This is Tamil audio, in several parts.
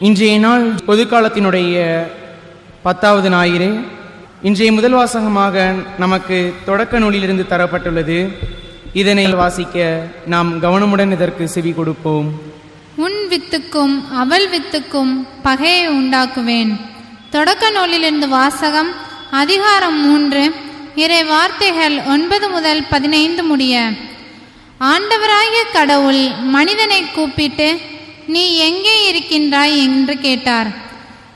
இன்றைய நாள் பொதுக்காலத்தினுடைய பத்தாவது ஞாயிறு. இன்றைய முதல் வாசகமாக நமக்கு தொடக்க நூலிலிருந்து தரப்பட்டுள்ளது. இதனை வாசிக்க நாம் கவனமுடன் இதற்கு செவி கொடுப்போம். உன் வித்துக்கும் அவள் வித்துக்கும் பகையை உண்டாக்குவேன். தொடக்க நூலிலிருந்து வாசகம் அதிகாரம் மூன்று இறை வார்த்தைகள் ஒன்பது முதல் பதினைந்து முடிய. ஆண்டவராகிய கடவுள் மனிதனை கூப்பிட்டு நீ எங்கே இருக்கின்றாய் என்று கேட்டார்.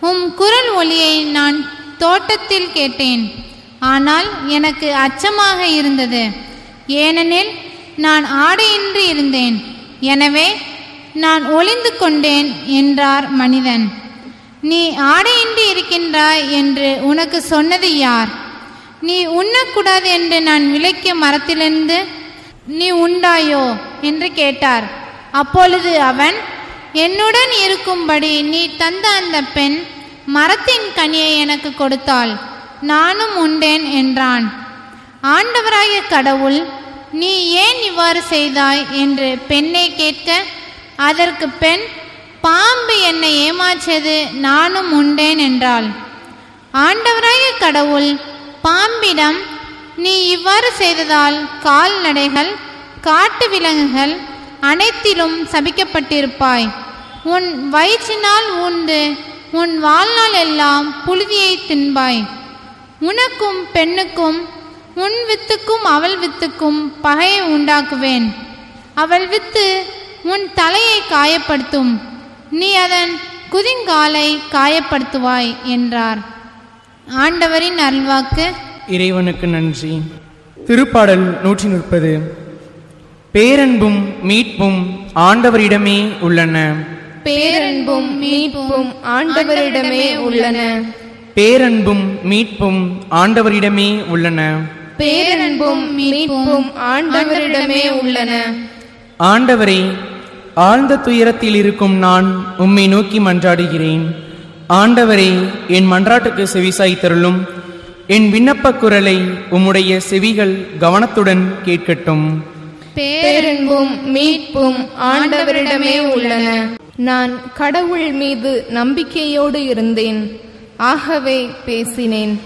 உம் குரல் ஒலியை நான் தோட்டத்தில் கேட்டேன். ஆனால் எனக்கு அச்சமாக இருந்தது. ஏனெனில் நான் ஆடையின்றி இருந்தேன். எனவே நான் ஒளிந்து கொண்டேன் என்றார் மனிதன். நீ ஆடையின்றி இருக்கின்றாய் என்று உனக்கு சொன்னது யார்? நீ உண்ணக்கூடாது என்று நான் விளக்கிய மரத்திலிருந்து நீ உண்டாயோ? என்று கேட்டார். அப்பொழுது அவன் என்னுடன் இருக்கும்படி நீ தந்த அந்த பெண் மரத்தின் கனியை எனக்கு கொடுத்தாள். நானும் உண்டேன் என்றான். ஆண்டவராய கடவுள் நீ ஏன் இவ்வாறு செய்தாய்? என்று பெண்ணை கேட்க அதற்கு பெண் பாம்பு என்னை ஏமாற்றியது நானும் உண்டேன் என்றாள். ஆண்டவராய கடவுள் பாம்பிடம் நீ இவ்வாறு செய்ததால் கால்நடைகள் காட்டு விலங்குகள் அனைத்திலும் சபிக்கப்பட்டிருப்பாய். உன் வயிற்றினால் உண்டு உன் வாழ்நாள் எல்லாம் புழுதியை தின்பாய். உனக்கும் பெண்ணுக்கும் உன் வித்துக்கும் அவள் வித்துக்கும் பகையை உண்டாக்குவேன். அவள் வித்து உன் தலையை காயப்படுத்தும். நீ அதன் குதிங்காலை காயப்படுத்துவாய் என்றார். ஆண்டவரின் அருள்வாக்கு. இறைவனுக்கு நன்றி. திருப்பாடல் நூற்றி முப்பது பேரன்பும் மீட்பும் ஆண்டவரிடமே உள்ளன. பேரன்பும் மீட்பும் ஆண்டவரிடமே உள்ளன. பேரன்பும் மீட்பும் ஆண்டவரிடமே உள்ளன. பேரன்பும் மீட்பும் ஆண்டவரிடமே உள்ளன. ஆண்டவரே ஆழ்ந்த துயரத்தில் இருக்கும் நான் உம்மை நோக்கி மன்றாடுகிறேன். ஆண்டவரே என் மன்றாட்டுக்கு செவிசாய்த்தருளும் என் விண்ணப்பக் குரலை உம்முடைய செவிகள் கவனத்துடன் கேட்கட்டும். பேரன்பும் மீட்பும் ஆண்டவரிடமே உள்ளன. நான் கடவுள் மீது நம்பிக்கையோடு இருந்தேன். ஆகவே பேசினேன்.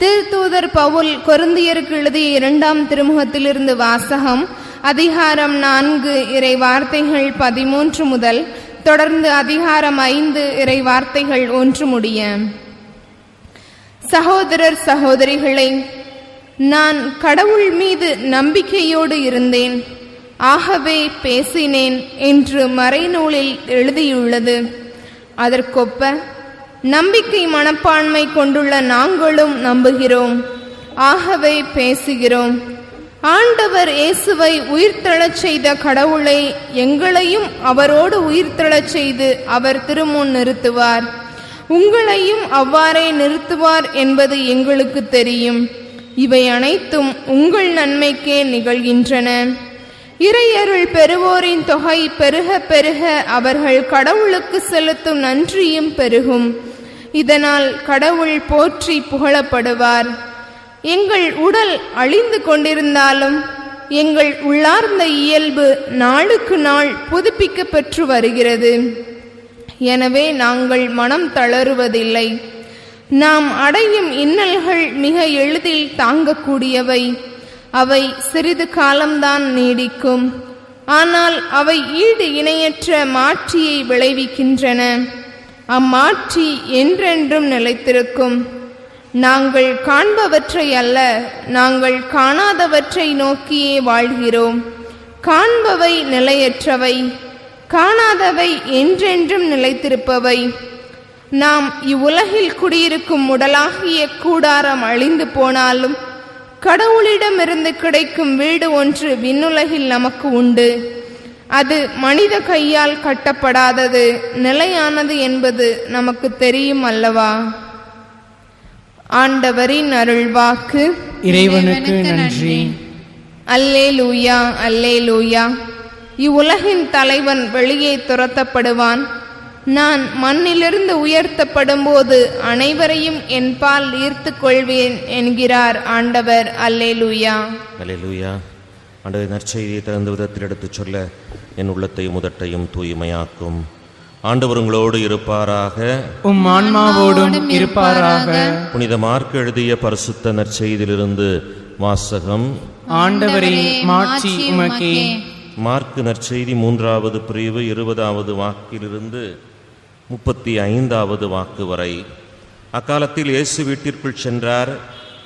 திருத்தூதர் பவுல் கொருந்தியருக்கு எழுதிய இரண்டாம் திருமுகத்திலிருந்து வாசகம் அதிகாரம் நான்கு இறை வார்த்தைகள் பதிமூன்று முதல் தொடர்ந்து அதிகாரம் ஐந்து இறை வார்த்தைகள் ஒன்று முடிய. சகோதரர் சகோதரிகளை நான் கடவுள் மீது நம்பிக்கையோடு இருந்தேன். ஆகவே பேசினேன் என்று மறைநூலில் எழுதியுள்ளது. அதற்கொப்ப நம்பிக்கை மனப்பான்மை கொண்டுள்ள நாங்களும் நம்புகிறோம். ஆகவே பேசுகிறோம். ஆண்டவர் இயேசுவை உயிர்த்தெழச் செய்த கடவுளை எங்களையும் அவரோடு உயிர்த்தெழச் செய்து அவர் திருமுன் நிறுத்துவார். உங்களையும் அவ்வாறே நிறுத்துவார் என்பது எங்களுக்கு தெரியும். இவை அனைத்தும் உங்கள் நன்மைக்கே நிகழ்கின்றன. இறையருள் பெறுவோரின் தொகை பெருக பெருக அவர்கள் கடவுளுக்கு செலுத்தும் நன்றியும் பெருகும். இதனால் கடவுள் போற்றி புகழப்படுவார். எங்கள் உடல் அழிந்து கொண்டிருந்தாலும் எங்கள் உள்ளார்ந்த இயல்பு நாளுக்கு நாள் புதுப்பிக்க பெற்று வருகிறது. எனவே நாங்கள் மனம் தளருவதில்லை. நாம் அடையும் இன்னல்கள் மிக எளிதில் தாங்கக்கூடியவை. அவை சிறிது காலம்தான் நீடிக்கும். ஆனால் அவை ஈடு இணையற்ற மாற்றியை விளைவிக்கின்றன. அம்மாற்றி என்றென்றும் நிலைத்திருக்கும். நாங்கள் காண்பவற்றை அல்ல நாங்கள் காணாதவற்றை நோக்கியே வாழ்கிறோம். காண்பவை நிலையற்றவை காணாதவை என்றென்றும் நிலைத்திருப்பவை. நாம் இவ்வுலகில் குடியிருக்கும் உடலாகிய கூடாரம் அழிந்து போனாலும் கடவுளிடமிருந்து கிடைக்கும் வீடு ஒன்று விண்ணுலகில் நமக்கு உண்டு. அது மனித கையால் கட்டப்படாதது நிலையானது என்பது நமக்கு தெரியும் அல்லவா? ஆண்டவரின் அருள்வாக்கு. இறைவனுக்கு நன்றி. அல்லே லூயா அல்லே லூயா இவ்வுலகின் தலைவன் வெளியே துரத்தப்படுவான். நான் மண்ணிலிருந்து உயர்த்தப்படும்போது அனைவரையும் என்பால் ஈர்த்து கொள்வேன் என்கிறார் ஆண்டவர். அல்லே லூயா அல்லேலூயா. ஆண்டவர் நற்செய்தியை தகுந்த விதத்தில் எடுத்துச் சொல்ல என் உள்ளத்தையும் உதட்டையும் தூய்மையாக்கும். ஆண்டவர் உங்களோடு இருப்பாராக. உம் ஆன்மாவோடும் இருப்பாராக. புனித மார்க் எழுதிய பரிசுத்த நற்செய்தியிலிருந்து வாசகம். ஆண்டவரே மாட்சி உமக்கே. மார்க் நற்செய்தி மூன்றாவது பிரிவு இருபதாவது வாக்கிலிருந்து முப்பத்தி ஐந்தாவது வாக்கு வரை. அக்காலத்தில் இயேசு வீட்டிற்குள் சென்றார்.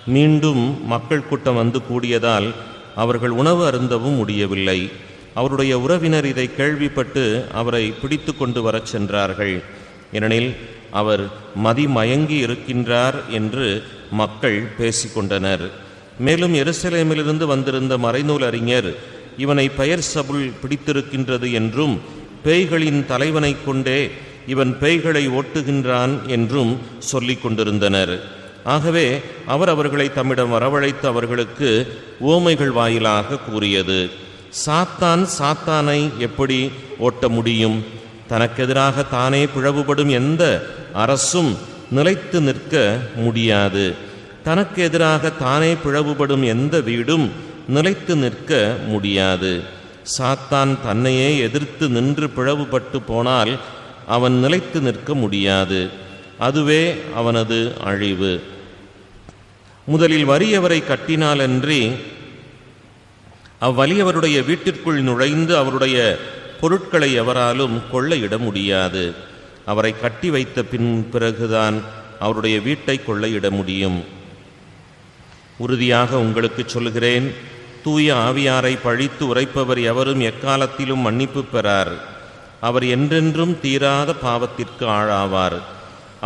மீண்டும் மக்கள் கூட்டம் வந்து கூடியதால் அவர்கள் உணவு அருந்தவும் முடியவில்லை. அவருடைய உறவினர் இதை கேள்விப்பட்டு அவரை பிடித்து கொண்டு வரச் சென்றார்கள். ஏனெனில் அவர் மதிமயங்கி இருக்கின்றார் என்று மக்கள் பேசிக்கொண்டனர் மேலும் எருசலேமிலிருந்து வந்திருந்த மறைநூல் அறிஞர் இவனை பெயர் சபுல் பிடித்திருக்கின்றது என்றும் பேய்களின் தலைவனைக் கொண்டே இவன் பேய்களை ஓட்டுகின்றான் என்றும் சொல்லிக் கொண்டிருந்தனர். ஆகவே அவர் அவர்களை தம்மிடம் வரவழைத்து அவர்களுக்கு ஓமைகள் வாயிலாக கூறியது. சாத்தான் சாத்தானை எப்படி ஓட்ட முடியும்? தனக்கெதிராக தானே பிளவுபடும் எந்த அரசும் நிலைத்து நிற்க முடியாது. தனக்கு எதிராக தானே பிளவுபடும் எந்த வீடும் நிலைத்து நிற்க முடியாது. சாத்தான் தன்னையே எதிர்த்து நின்று பிளவுபட்டு போனால் அவன் நிலைத்து நிற்க முடியாது. அதுவே அவனது அழிவு. முதலில் வறியவரை கட்டினாலன்றி அவ்வலியவருடைய வீட்டிற்குள் நுழைந்து அவருடைய பொருட்களை எவராலும் கொள்ளையிட முடியாது. அவரை கட்டி வைத்த பின் பிறகுதான் அவருடைய வீட்டை கொள்ளையிட முடியும். உறுதியாக உங்களுக்கு சொல்கிறேன் தூய ஆவியாரை பழித்து உரைப்பவர் எவரும் எக்காலத்திலும் மன்னிப்பு பெறார். அவர் என்றென்றும் தீராத பாவத்திற்கு ஆளாவார்.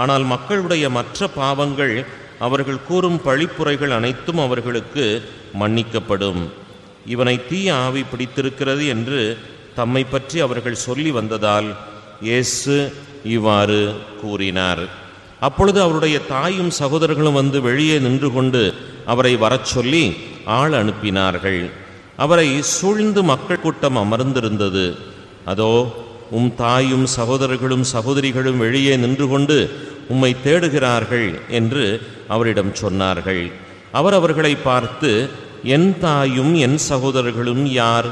ஆனால் மக்களுடைய மற்ற பாவங்கள் அவர்கள் கூறும் பழிப்புரைகள் அனைத்தும் அவர்களுக்கு மன்னிக்கப்படும். இவனை தீய ஆவி பிடித்திருக்கிறது என்று தம்மை பற்றி அவர்கள் சொல்லி வந்ததால் இயேசு இவ்வாறு கூறினார். அப்பொழுது அவருடைய தாயும் சகோதரர்களும் வந்து வெளியே நின்று கொண்டு அவரை வரச் சொல்லி ஆள் அனுப்பினார்கள். அவரை சூழ்ந்து மக்கள் கூட்டம் அமர்ந்திருந்தது. அதோ உம் தாயும் சகோதரர்களும் சகோதரிகளும் வெளியே நின்று கொண்டு உம்மை தேடுகிறார்கள் என்று அவரிடம் சொன்னார்கள். அவர் அவர்களை பார்த்து என் தாயும் என் சகோதரர்களும் யார்?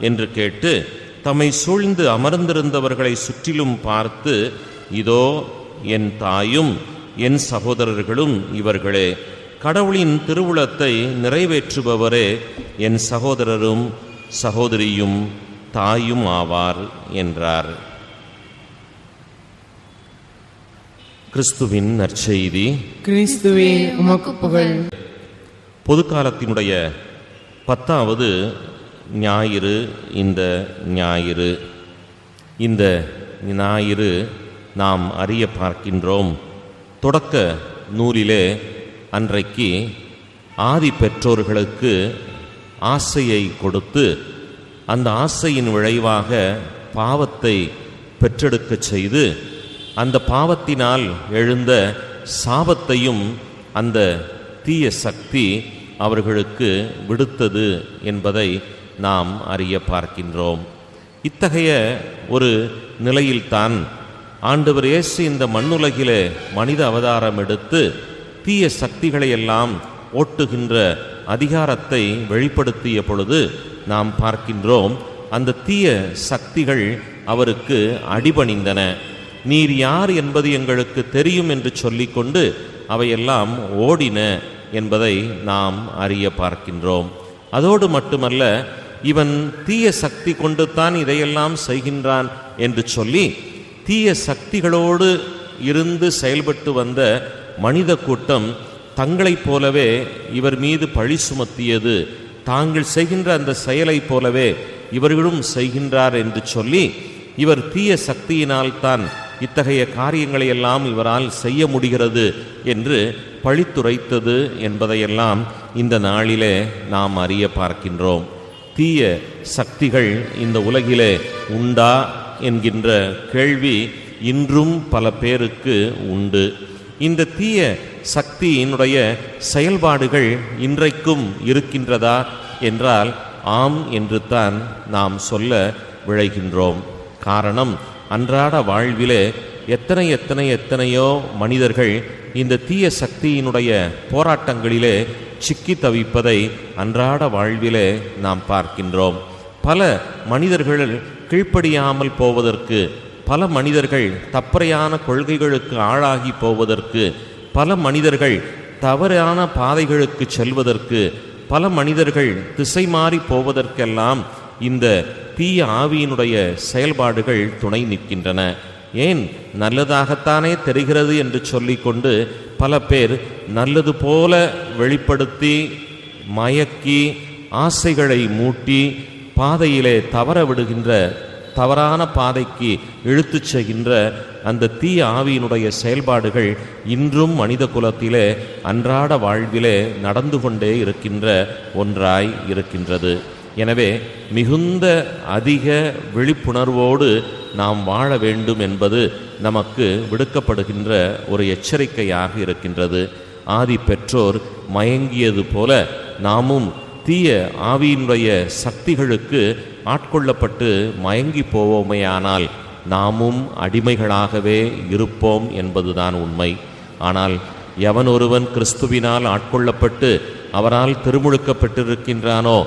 என்று கேட்டு தம்மை சூழ்ந்து அமர்ந்திருந்தவர்களை சுற்றிலும் பார்த்து இதோ என் தாயும் என் சகோதரர்களும் இவர்களே. கடவுளின் திருவுளத்தை நிறைவேற்றுபவரே என் சகோதரரும் சகோதரியும். தாயும் ஆவார் என்றார். கிறிஸ்துவின் நற்செய்தி. கிறிஸ்துவே உமக்கு புகழ். பொதுக்காலத்தினுடைய பத்தாவது ஞாயிறு இந்த ஞாயிறு. இந்த ஞாயிறு நாம் அறிய பார்க்கின்றோம். தொடக்க நூலிலே அன்றைக்கு ஆதி பெற்றோர்களுக்கு ஆசையை கொடுத்து அந்த ஆசையின் விளைவாக பாவத்தை பெற்றெடுக்கச் செய்து அந்த பாவத்தினால் எழுந்த சாபத்தையும் அந்த தீய சக்தி அவர்களுக்கு விடுத்தது என்பதை நாம் அறிய பார்க்கின்றோம். இத்தகைய ஒரு நிலையில்தான் ஆண்டவர் இயேசு இந்த மண்ணுலகிலே மனித அவதாரம் எடுத்து தீய சக்திகளை எல்லாம் ஓட்டுகின்ற அதிகாரத்தை வெளிப்படுத்திய பொழுது நாம் பார்க்கின்றோம். அந்த தீய சக்திகள் அவருக்கு அடிபணிந்தன. நீர் யார் என்பது எங்களுக்கு தெரியும் என்று சொல்லிக்கொண்டு அவையெல்லாம் ஓடின என்பதை நாம் அறிய பார்க்கின்றோம். அதோடு மட்டுமல்ல இவன் தீய சக்தி கொண்டு தான் இதையெல்லாம் செய்கின்றான் என்று சொல்லி தீய சக்திகளோடு இருந்து செயல்பட்டு வந்த மனித கூட்டம் தங்களைப் போலவே இவர் மீது பழி சுமத்தியது. தாங்கள் செய்கின்ற அந்த செயலைப் போலவே இவர்களும் செய்கின்றார் என்று சொல்லி இவர் தீய சக்தியினால் தான் இத்தகைய காரியங்களை எல்லாம் இவரால் செய்ய முடிகிறது என்று பழித்துரைத்தது என்பதையெல்லாம் இந்த நாளிலே நாம் அறிய பார்க்கின்றோம். தீய சக்திகள் இந்த உலகிலே உண்டா என்கின்ற கேள்வி இன்றும் பல பேருக்கு உண்டு. இந்த தீய சக்தியினுடைய செயல்பாடுகள் இன்றைக்கும் இருக்கின்றதா என்றால் ஆம் என்று தான் நாம் சொல்ல விழைகின்றோம். காரணம் அன்றாட வாழ்விலே எத்தனை எத்தனை எத்தனையோ மனிதர்கள் இந்த தீய சக்தியினுடைய போராட்டங்களிலே சிக்கி தவிப்பதை அன்றாட வாழ்விலே நாம் பார்க்கின்றோம். பல மனிதர்கள் கீழ்ப்படியாமல் போவதற்கு பல மனிதர்கள் தப்பறையான கொள்கைகளுக்கு ஆளாகி போவதற்கு பல மனிதர்கள் தவறான பாதைகளுக்கு செல்வதற்கு பல மனிதர்கள் திசை மாறி போவதற்கெல்லாம் இந்த தீய ஆவியினுடைய செயல்பாடுகள் துணை நிற்கின்றன. ஏன்? நல்லதாகத்தானே தெரிகிறது என்று சொல்லிக்கொண்டு பல பேர் நல்லது போல வெளிப்படுத்தி மயக்கி ஆசைகளை மூட்டி பாதையிலே தவற விடுகின்ற தவறான பாதைக்கு இழுத்துச் செய்கின்ற அந்த தீய ஆவியினுடைய செயல்பாடுகள் இன்றும் மனித குலத்திலே அன்றாட வாழ்விலே நடந்து கொண்டே இருக்கின்ற ஒன்றாய் இருக்கின்றது. எனவே மிகுந்த அதிக விழிப்புணர்வோடு நாம் வாழ வேண்டும் என்பது நமக்கு விடுக்கப்படுகின்ற ஒரு எச்சரிக்கையாக இருக்கின்றது. ஆதி பெற்றோர் மயங்கியது போல நாமும் தீய ஆவியினுடைய சக்திகளுக்கு ஆட்கொள்ளப்பட்டு மயங்கி போவோமேயானால் நாமும் அடிமைகளாகவே இருப்போம் என்பதுதான் உண்மை. ஆனால் எவன் ஒருவன் கிறிஸ்துவினால் ஆட்கொள்ளப்பட்டு அவரால் திருமுழுக்கப்பட்டிருக்கின்றானோ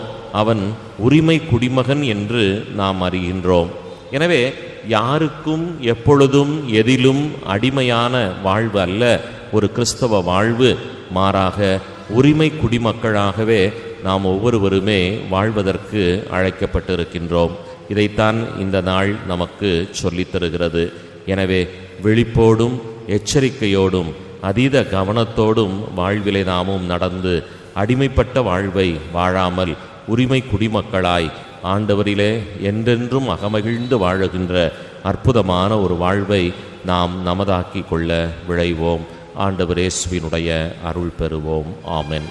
அவன் உரிமை குடிமகன் என்று நாம் அறிகின்றோம். எனவே யாருக்கும் எப்பொழுதும் எதிலும் அடிமையான வாழ்வு அல்ல ஒரு கிறிஸ்தவ வாழ்வு மாறாக உரிமை குடிமக்களாகவே நாம் ஒவ்வொருவருமே வாழ்வதற்கு அழைக்கப்பட்டிருக்கின்றோம். இதைத்தான் இந்த நாள் நமக்கு சொல்லித் தருகிறது. எனவே விழிப்போடும் எச்சரிக்கையோடும் அதீத கவனத்தோடும் வாழ்விலை நாமும் நடந்து அடிமைப்பட்ட வாழ்வை வாழாமல் உரிமை குடிமக்களாய் ஆண்டவரிலே என்றென்றும் அகமகிழ்ந்து வாழுகின்ற அற்புதமான ஒரு வாழ்வை நாம் நமதாக்கிக் கொள்ள விழைவோம். ஆண்டவர் இயேசுவினுடைய அருள் பெறுவோம். ஆமென்.